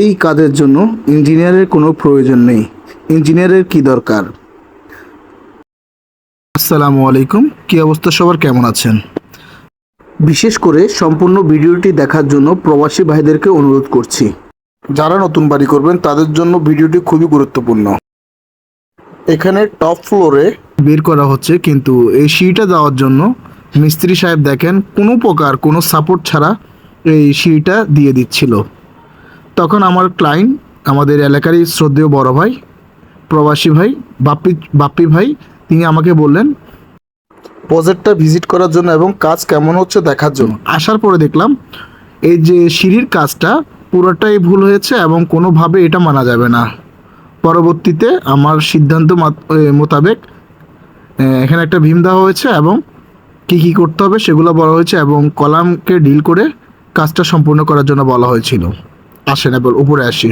এই কাজের জন্য ইঞ্জিনিয়ারের কোনো প্রয়োজন নেই। ইঞ্জিনিয়ারের কি দরকার? আসসালামু আলাইকুম। কি অবস্থা? সবার কেমন আছেন? বিশেষ করে সম্পূর্ণ ভিডিওটি দেখার জন্য প্রবাসী ভাইদেরকে অনুরোধ করছি। যারা নতুন বাড়ি করবেন, তাদের জন্য ভিডিওটি খুবই গুরুত্বপূর্ণ। এখানে টপ ফ্লোরে বের করা হচ্ছে, কিন্তু এই সিঁড়িটা যাওয়ার জন্য মিস্ত্রি সাহেব দেখেন, কোনো প্রকার কোনো সাপোর্ট ছাড়া এই সিঁড়িটা দিয়ে দিচ্ছিল। তখন আমার ক্লায়েন্ট আমাদের এলাকারই শ্রদ্ধেয় বড় ভাই, প্রবাসী ভাই, বাপ্পি বাপ্পি ভাই, তিনি আমাকে বললেন প্রজেক্টটা ভিজিট করার জন্য এবং কাজ কেমন হচ্ছে দেখার জন্য। আসার পরে দেখলাম, এই যে সিঁড়ির কাজটা পুরোটাই ভুল হয়েছে এবং কোনোভাবে এটা মানা যাবে না। পরবর্তীতে আমার সিদ্ধান্ত মাত- মোতাবেক এখানে একটা ভীম দেওয়া হয়েছে এবং কী কী করতে হবে সেগুলো বলা হয়েছে এবং কলামকে ডিল করে কাজটা সম্পূর্ণ করার জন্য বলা হয়েছিল। আসেন এবার উপরে আসি।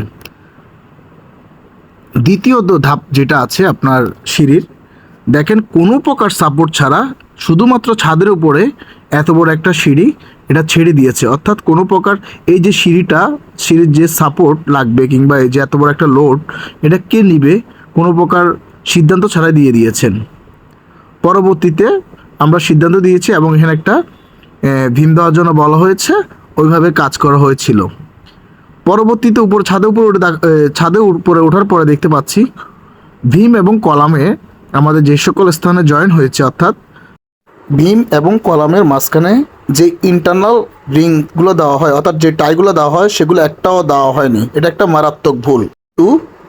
দ্বিতীয় ধাপ যেটা আছে আপনার সিঁড়ির, দেখেন কোনো প্রকার সাপোর্ট ছাড়া শুধুমাত্র ছাদের উপরে এত বড় একটা সিঁড়ি এটা ছেড়ে দিয়েছে। অর্থাৎ কোনো প্রকার এই যে সিঁড়িটা, সিঁড়ির যে সাপোর্ট লাগবে কিংবা এই যে এত বড় একটা লোড এটা কে নিবে? কোনো প্রকার সিদ্ধান্ত ছাড়াই দিয়ে দিয়েছেন। পরবর্তীতে আমরা সিদ্ধান্ত দিয়েছি এবং এখানে একটা ভীম দেওয়ার জন্য বলা হয়েছে, ওইভাবে কাজ করা হয়েছিল। পরবর্তীতে উপর ছাদে উপরে উঠে ছাদে উপরে ওঠার পরে দেখতে পাচ্ছি ভীম এবং কলামে আমাদের যে সকল স্থানে জয়েন হয়েছে অর্থাৎ ভীম এবং কলামের মাঝখানে যে ইন্টারনাল রিংগুলো দেওয়া হয় অর্থাৎ যে টাইগুলো দেওয়া হয় সেগুলো একটাও দেওয়া হয়নি। এটা একটা মারাত্মক ভুল। তো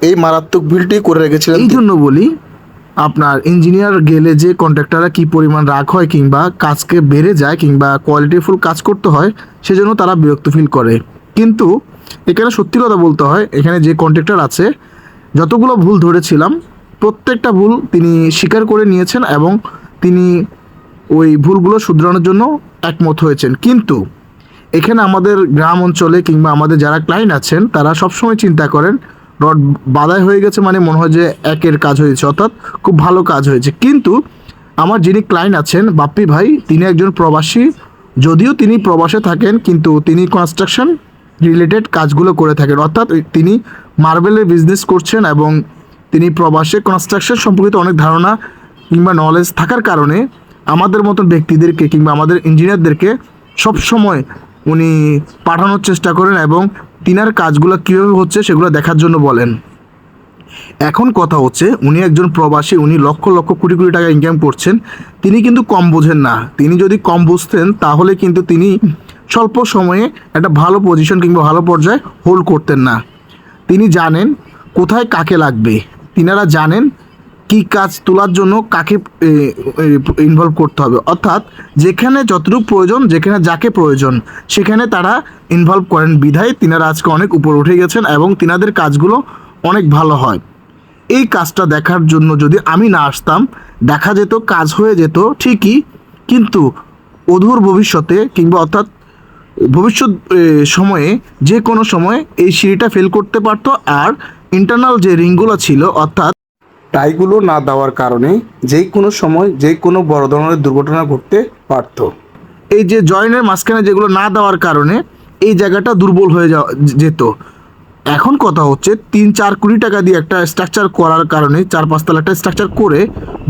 এই মারাত্মক ভুলটি করে রেখেছিলেন এই জন্য বলি আপনার ইঞ্জিনিয়ার গেলে যে কন্ট্রাক্টররা কি পরিমাণ রাগ হয় কিংবা কাজকে বেড়ে যায় কিংবা কোয়ালিটিফুল কাজ করতে হয় সেজন্য তারা বিরক্ত ফিল করে। কিন্তু এখানে সত্যি কথা বলতে হয়, এখানে যে কন্ট্রাক্টর আছে, যতগুলো ভুল ধরেছিলাম, প্রত্যেকটা ভুল তিনি স্বীকার করে নিয়েছেন এবং তিনি ওই ভুলগুলো শুধরানোর জন্য একমত হয়েছেন। কিন্তু এখানে আমাদের গ্রাম অঞ্চলে কিংবা আমাদের যারা ক্লায়েন্ট আছেন, তারা সবসময় চিন্তা করেন, রড বাধাই হয়ে গেছে মানে মনে হয় যে একের কাজ হয়েছে, অর্থাৎ খুব ভালো কাজ হয়েছে। কিন্তু আমার যিনি ক্লায়েন্ট আছেন, বাপ্পি ভাই, তিনি একজন প্রবাসী, যদিও তিনি প্রবাসে থাকেন, কিন্তু তিনি কনস্ট্রাকশন রিলেটেড কাজগুলো করে থাকেন। অর্থাৎ তিনি মার্বেলের বিজনেস করছেন এবং তিনি প্রবাসে কনস্ট্রাকশন সম্পর্কিত অনেক ধারণা কিংবা নলেজ থাকার কারণে আমাদের মতন ব্যক্তিদেরকে কিংবা আমাদের ইঞ্জিনিয়ারদেরকে সবসময় উনি পাঠানোর চেষ্টা করেন এবং তিনার কাজগুলো কীভাবে হচ্ছে সেগুলো দেখার জন্য বলেন। এখন কথা হচ্ছে, উনি একজন প্রবাসী, উনি লক্ষ লক্ষ কোটি কোটি টাকা ইনকাম করছেন। তিনি কিন্তু কম বোঝেন না। তিনি যদি কম বুঝতেন, তাহলে কিন্তু তিনি স্বল্প সময়ে একটা ভালো পজিশন কিংবা ভালো পর্যায়ে হোল্ড করতেন না। তিনি জানেন কোথায় কাকে লাগবে। তিনারা জানেন কি কাজ তোলার জন্য কাকে ইনভলভ করতে হবে। অর্থাৎ যেখানে যতটুকু প্রয়োজন, যেখানে যাকে প্রয়োজন, সেখানে তারা ইনভলভ করেন। বিধায় তিনারা আজকে অনেক উপর উঠে গেছেন এবং তিনাদের কাজগুলো অনেক ভালো হয়। এই কাজটা দেখার জন্য যদি আমি না আসতাম, দেখা যেত, কাজ হয়ে যেত ঠিকই, কিন্তু অধুর ভবিষ্যতে কিংবা অর্থাৎ ভবিষ্যৎ সময়ে যে কোনো সময় এই সিঁড়িটা ফেল করতে পারতো আর ইন্টারনাল যে রিংগুলো ছিল অর্থাৎ টাইগুলো না দেওয়ার কারণে যে কোনো সময় যে কোনো বড় ধরনের দুর্ঘটনা ঘটতে পারত। এই যে জয়েনের মাঝখানে যেগুলো না দেওয়ার কারণে এই জায়গাটা দুর্বল হয়ে যাওয়া যেত। এখন কথা হচ্ছে তিন চার কোটি টাকা দিয়ে একটা স্ট্রাকচার করার কারণে চার পাঁচতলা একটা স্ট্রাকচার করে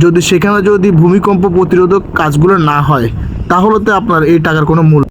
যদি সেখানে যদি ভূমিকম্প প্রতিরোধক কাজগুলো না হয় তাহলে তো আপনার এই টাকার কোনো মূল্য